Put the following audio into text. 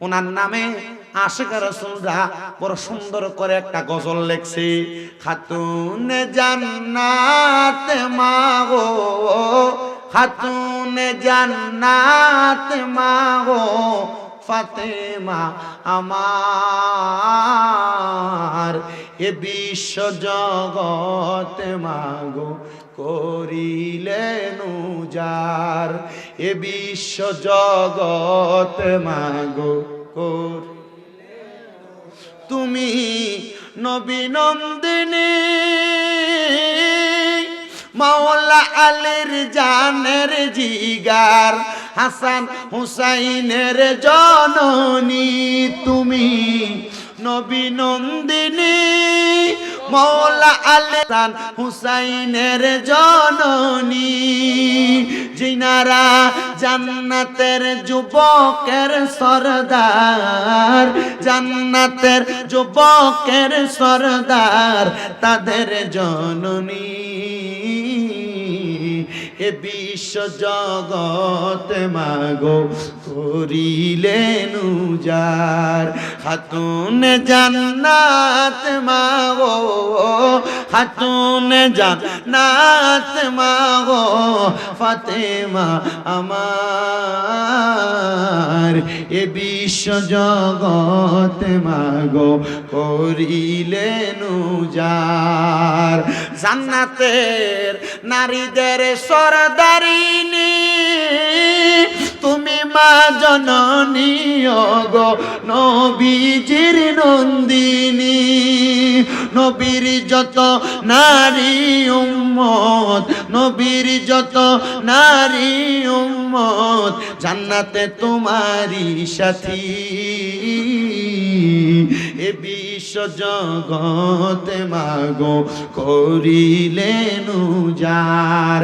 ওনার নামে আশেখা রসুলরা বড় সুন্দর করে একটা গজল লেখছে, খাতুন জান্নাত মাগো, খাতুন জান্নাত মাগো, ফাতেমা আমার, এ বিশ্ব জগত মাগো করিলেন উজার এ বিশ্ব জগত মাগো কর। তুমি নবীনন্দিনী মাওলা আলীর জানের জিগার, হাসান হুসাইনের জননী। তুমি নবীনন্দিনী মৌলা আলেসান হুসাইনের জননী। জিনারা জান্নাতের যুবকের সরদার জান্নাতের যুবকের সরদার তাদের জননী। এ বিশ্ব জগত মাগো করিলেন উজার খাতুন জান্নাত মাগো খাতুন জান্নাত মাগো, ফাতেমা আমার। এ বিশ্ব জগত মাগো করিলেন উজার জান্নাতের নারীদের সরদারিনী, তুমি মা জননী গো নবীজির নন্দিনী। নবীর যত নারী উম্মত, নবীর যত নারী উম্মত, জান্নাতে তোমারই সাথী। এ বিশ্ব জগতে মাগো করিলেন যার